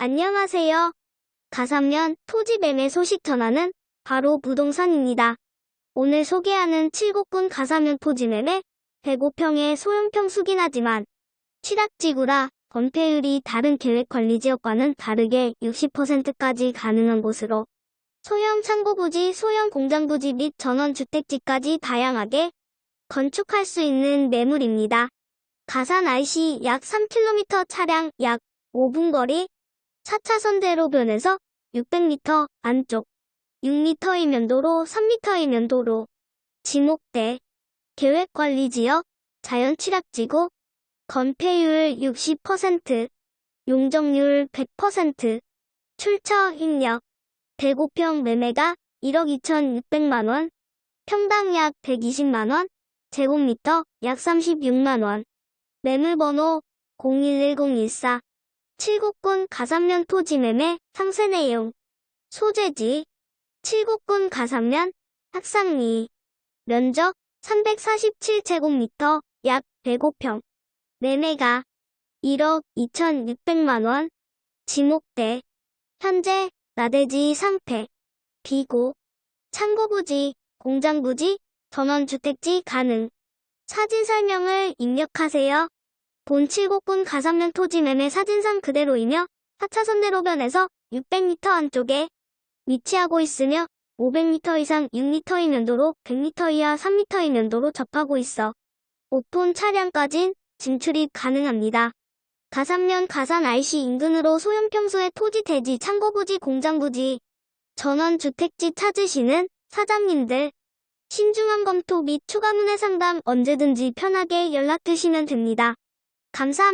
안녕하세요. 가삼년 토지 매매 소식 전하는 바로 부동산입니다. 오늘 소개하는 칠곡군 가삼년 토지 매매 105평의 소형평 수긴 하지만 취락지구라 건폐율이 다른 계획관리지역과는 다르게 60%까지 가능한 곳으로 소형 창고부지, 소형 공장부지 및 전원주택지까지 다양하게 건축할 수 있는 매물입니다. 가산 IC 약 3km 차량 약 5분 거리 4차선 대로변에서 600m 안쪽 6m의 면도로 3m의 면도로 지목대 계획관리지역 자연취락지구 건폐율 60% 용적률 100% 출처 입력 105평 매매가 1억 2,600만원 평당 약 120만원 제곱미터 약 36만원. 매물번호 011014 칠곡군 가삼면 토지 매매 상세 내용. 소재지. 칠곡군 가삼면 학상리. 면적 347제곱미터 약 105평. 매매가 1억 2,600만원. 지목대. 현재 나대지 상태. 비고. 창고부지 공장부지 전원주택지 가능. 사진 설명을 입력하세요. 본 칠곡군 가삼면 토지 매매 사진상 그대로이며 4차선 대로변에서 600m 안쪽에 위치하고 있으며 500m 이상 6m의 면도로 100m 이하 3m의 면도로 접하고 있어 5톤 차량까진 진출입 가능합니다. 가삼면 가산 IC 인근으로 소형 평수의 토지 대지 창고 부지 공장 부지 전원 주택지 찾으시는 사장님들 신중한 검토 및 추가 문의 상담 언제든지 편하게 연락 주시면 됩니다. 감사합니다.